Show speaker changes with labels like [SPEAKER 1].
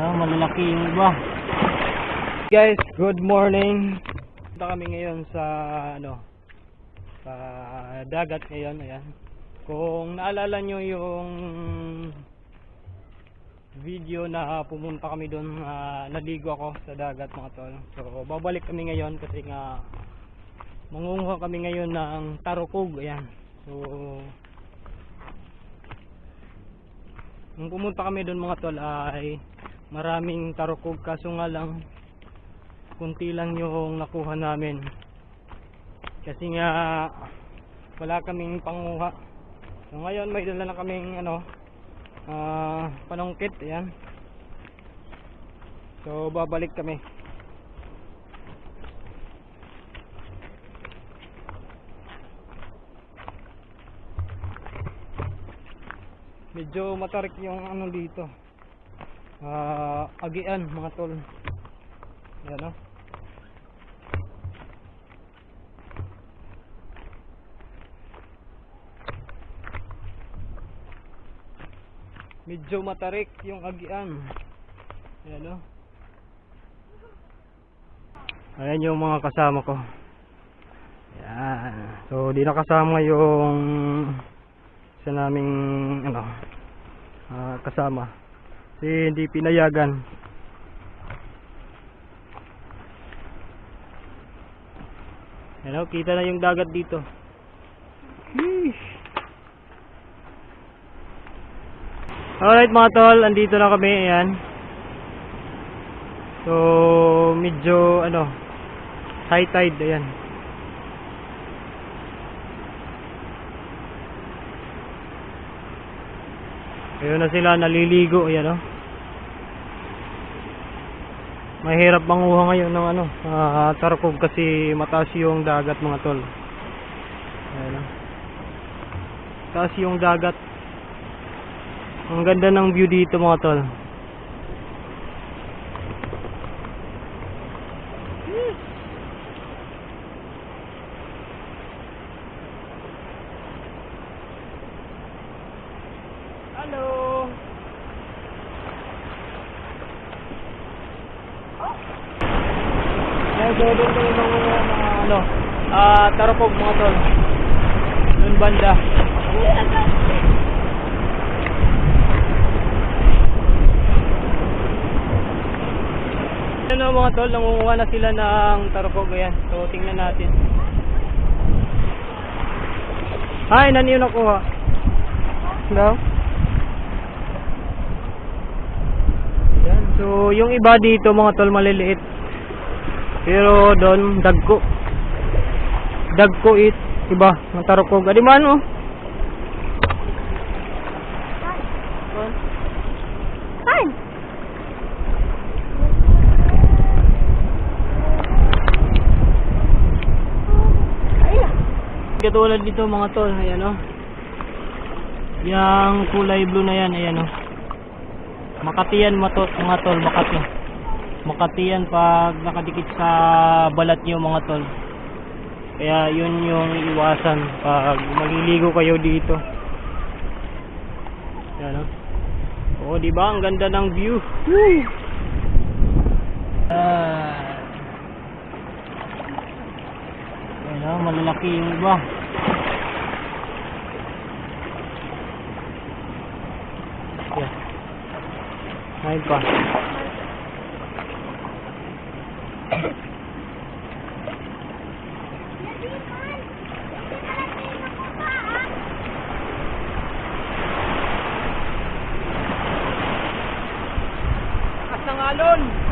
[SPEAKER 1] Ayan, malalaki yung iba. Guys, good morning. Punta kami ngayon sa ano sa dagat ngayon, ayan. Kung naalala nyo yung video na pumunta kami doon, ah, naligo ako sa dagat mga tol. So, babalik kami ngayon kasi nga mangunguha kami ngayon ng tarukog, ayan. So, nung pumunta kami doon mga tol ay maraming tarukog kaso nga lang kunti lang yung nakuha namin. Kasi nga wala kaming panguha. So ngayon may dala na kaming ano ah panungkit ayan. So babalik kami. Medyo matarik yung ano dito ah agian mga tol. Yan o medyo matarik yung agian. Yan o ayan yung mga kasama ko. Yan so di na kasama yung isa naming ano ah, kasama kasi hindi pinayagan Hello, kita na yung dagat dito. Sheesh. Alright mga tol, andito na kami, ayan. So, medyo, ano, high tide, ayan. Ayun na sila, naliligo, ayan o. Mahirap manguha ngayon ng ano, ah, tarkog kasi mataas yung dagat mga tol. Ayan o. Taas yung dagat. Ang ganda ng view dito mga tol. Hello. Ay, doon doon kayo ng mga ano, ah, tarapog mga tol. Doon banda. Ano mga tol, nangunguha na sila ng tarapog. Ayan, so tingnan natin. Ay, nani yung nakuha? Hello? Yan. So, yung iba dito mga tol maliliit. Pero doon dagko. Dagko it iba ng tarukog. Adi man oh. Katulad dito mga tol, ayan oh. Yang kulay blue na yan, ayan oh. Makatiyan mga tol, mga tol, Makati. Makatiyan pag nakadikit sa balat niyo mga tol. Kaya yun yung iwasan pag maliligo kayo dito. Ayan oh. Oo, di ba? Ang ganda ng view. Woo! Ah. Ayan oh, malalaki yung iba. Yan. Ayun pa. Alon!